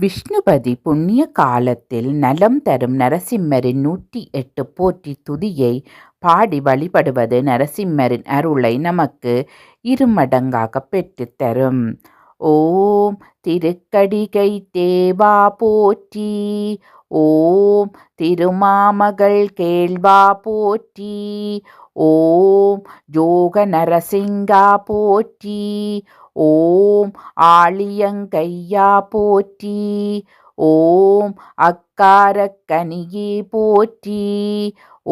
விஷ்ணுபதி புண்ணிய காலத்தில் நலம் தரும் நரசிம்மரின் நூற்றி எட்டு போற்றி துதியை பாடி வழிபடுவது நரசிம்மரின் அருளை நமக்கு இருமடங்காக பெற்றுத்தரும் ஓம் திருக்கடிகை தேவா போற்றி. ஓம் திருமாமகள் கேள்வா போற்றி. ஓம் யோக நரசிங்கா போற்றி. ஓம் ஆழியங்கையா போற்றி ஓம் அக்காரக்கனியே போற்றி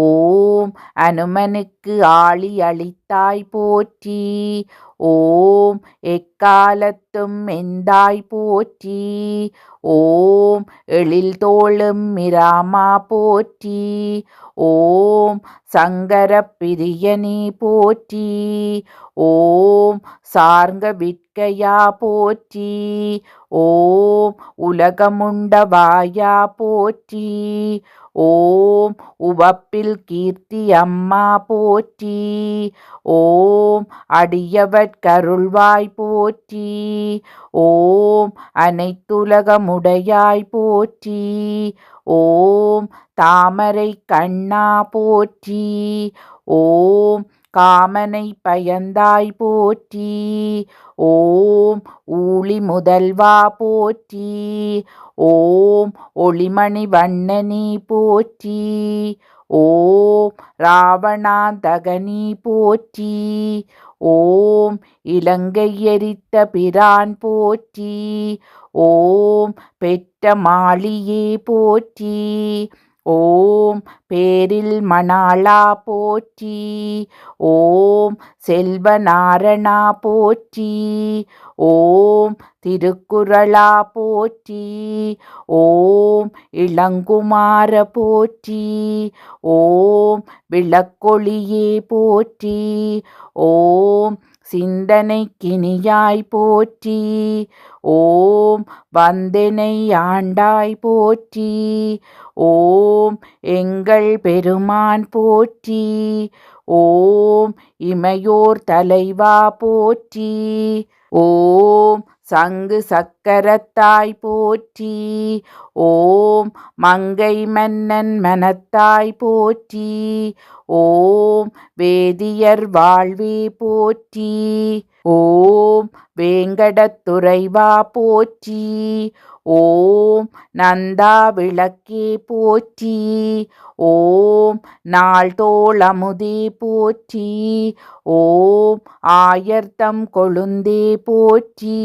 ஓம் அனுமனுக்கு ஆளி அளித்தாய் போற்றி ஓம் எக்காலத்தும் எந்தாய் போற்றி? ஓம் எழில் தோளும் மிராமா போற்றி? ஓம் சங்கர பிரியனே போற்றி? ஓம் சார்ங்க விற்கையா போற்றி? ஓம் உலகமுண்டவாயா போற்றி? ஓம் உவப்பில் கீர்த்தி அம்மா போற்றி ஓம் அடியவர்கருள்வாய் போற்றி ஓம் அனைத்துலகமுடையாய் போற்றி ஓம் தாமரை கண்ணா போற்றி ஓம் காமனை பயந்தாய் போற்றி ஓம் ஊழி முதல்வா போற்றி ஓம் ஒளிமணி வண்ணனி போற்றி ஓம் ராவணாந்தகனி போற்றி ஓம் இலங்கை எரித்த பிரான் போற்றி ஓம் பெற்ற மாளியே போற்றி ஓம் பேரில் மணாளா போற்றி ஓம் செல்வநாரணா போற்றி ஓம் திருக்குறளா போற்றி ஓம் இளங்குமார போற்றி ஓம் விளக்கொளியே போற்றி ஓம் சிந்தனை கிணியாய் போற்றி ஓம் வந்தனை ஆண்டாய் போற்றி ஓம் எங்கள் பெருமான் போற்றி ஓம் இமையோர் தலைவா போற்றி ஓம் சங்கு சக் கரத்தாய் போற்றி ஓம் மங்கை மன்னன் மனத்தாய் போற்றி ஓம் வேதியர் வாழ்வே போற்றி ஓம் வேங்கடத்துறைவா போற்றி ஓம் நந்தா விளக்கே போற்றி ஓம் நாள்தோள் அமுதே போற்றி ஓம் ஆயர்த்தம் கொழுந்தே போற்றி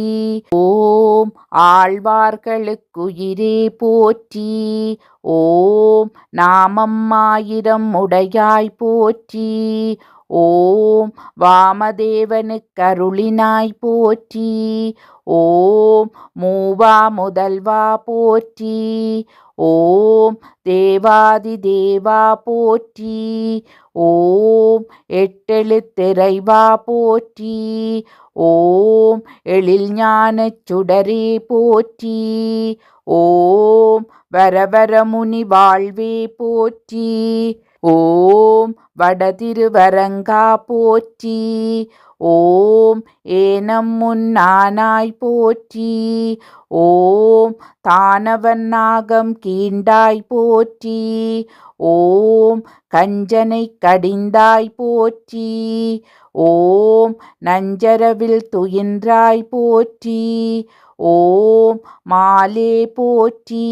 ஓம் ஆழ்வார்களுக்குயிரே போற்றி. ஓம் நாமம் ஆயிரம் உடையாய் போற்றி. ஓம் வாமதேவனுக்கருளினாய் போற்றி. ஓம் மூவா முதல்வா போற்றி. ஓம் தேவாதி தேவா போற்றி. ஓம் எட்டெழுத்திரைவா போற்றி. ஓம் எழில் ஞானச் சுடரே போற்றி. ஓம் வரவரமுனி வாழ்வே போற்றி. ஓம் வடதிருவரங்கா போற்றி. ஓம் ஏனம் முன்னானாய் போற்றி. ஓம் தானவன் நாகம் கீண்டாய் போற்றி. ஓம் கஞ்சனை கடிந்தாய் போற்றி. ஓம் நஞ்சரவில் துயின்றாய் போற்றி. ஓம் மாலே போற்றி.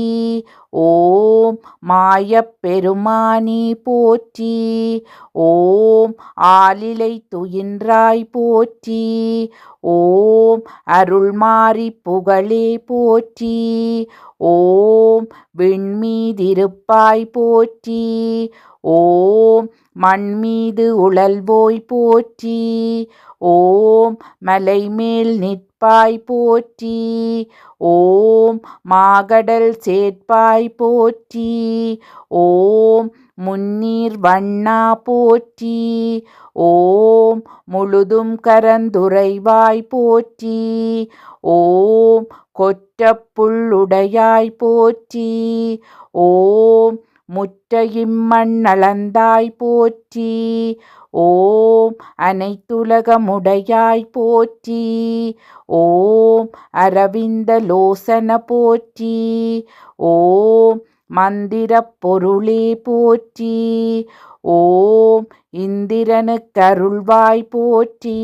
ஓம் மாயப் பெருமானி போற்றி. ஓம் ஆலிலை துயின்றாய் போற்றி. ஓம் அருள்மாறி புகழே போற்றி. ஓம் விண்மீதிருப்பாய் போற்றி. ஓம் மண்மீது உழல்வோய் போற்றி. ஓம் மலைமேல் நிற்பாய் போற்றி. ஓம் மாகடல் சேர்ப்பாய் போற்றி. ஓம் முன்னீர் வண்ணா போற்றி. ஓம் முழுதும் கரந்துரைவாய் போற்றி. ஓம் கொற்றப்புள்ளுடையாய் போற்றி. ஓம் முற்றையும் மண்ணளந்தாய் போற்றி. ஓம் அனைத்துலகமுடையாய் போற்றி. ஓம் அரவிந்த லோசன போற்றி. ஓம் மந்திரப் பொருளே போற்றி. ஓம் இந்திரனுக்கருள்வாய் போற்றி.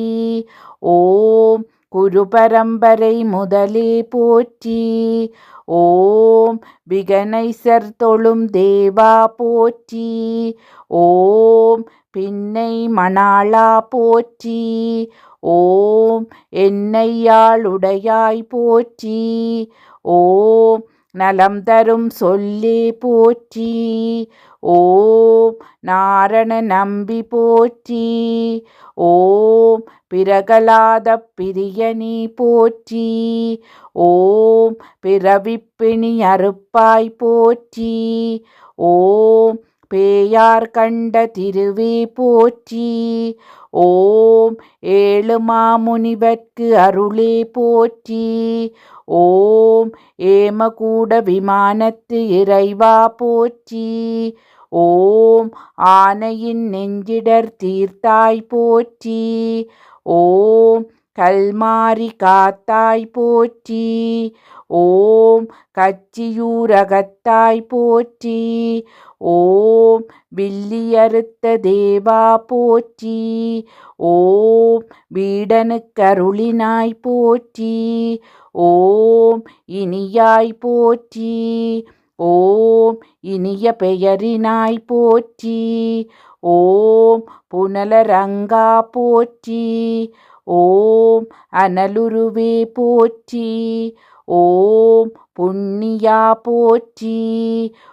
ஓம் குரு பரம்பரை முதலே போற்றி. ஓம் விகனைசர் தொழும் தேவா போற்றி. ஓம் பின்னை மணாளா போற்றி. ஓம் என்னையாளுடையாய் போற்றி. ஓம் நலம் தரும் சொல்லே போற்றி. ஓம் நாரண நம்பி போற்றி. ஓம் பிறகலாத பிரியனி போற்றி. ஓம் பிறவிப்பிணி அறுப்பாய் போற்றி. ஓம் பேயார் கண்ட திருவே போற்றி. ஓம் ஏழு மாமுனிவர்க்கு அருளே போற்றி. ஓம் ஏமகூட விமானத்து இறைவா போற்றி. ஓம் ஆனையின் நெஞ்சிடர் தீர்த்தாய் போற்றி. ஓம் கல்மாரி காத்தாய் போற்றி. ஓம் கச்சியூரகத்தாய் போற்றி. ஓம் வில்லியறுத்த தேவா போற்றி. ஓம் வீடனுக்கருளினாய் போற்றி. ஓம் இனியாய் போற்றி. ஓம் இனிய பெயரினாய் போற்றி. ஓம் புனலரங்கா போற்றி. ஓம் அனலுருவே போற்றி. ஓம் புண்ணியா போற்றி.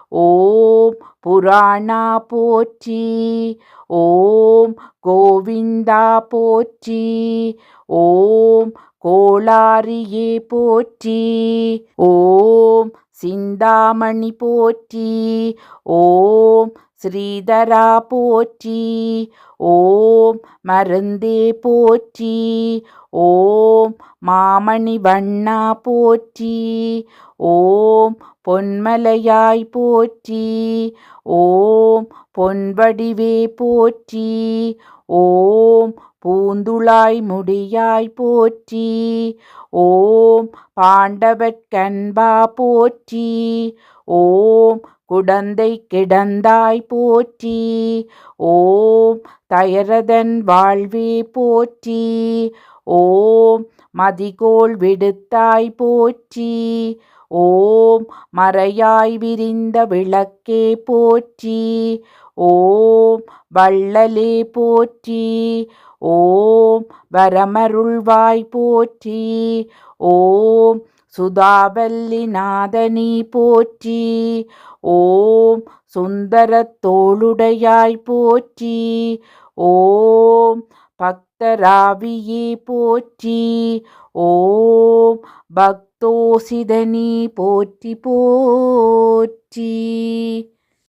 ஓம் புராணா போற்றி. ஓம் கோவிந்தா போற்றி. ஓம் கோளாரியே போற்றி. ஓம் சிந்தாமணி போற்றி. ஓம் ஸ்ரீதரா போற்றி. ஓம் மருந்தே போற்றி. ஓம் மாமணி வண்ணா போற்றி. ஓம் பொன்மலையாய் போற்றி. ஓம் பொன்வடிவே போற்றி. ஓம் பூந்துளாய் முடியாய் போற்றி. ஓம் பாண்டவற்கன்பா போற்றி. ஓம் குடந்தை கிடந்தாய் போற்றி. ஓம் தயரதன் வாழ்வே போற்றி. ஓம் மதிகோள் விடுத்தாய் போற்றி. ஓம் மறையாய் விரிந்த விளக்கே போற்றி. ஓம் வள்ளலே போற்றி. ஓம் வரமருள்வாய் போற்றி. ஓம் சுதாவல்லி நாதனி போற்றி. ஓம் சுந்தரத் தோளுடையாய் போற்றி. ஓம் பக்தராவியே போற்றி ஓம் பக்தோசிதனி போற்றி போற்றி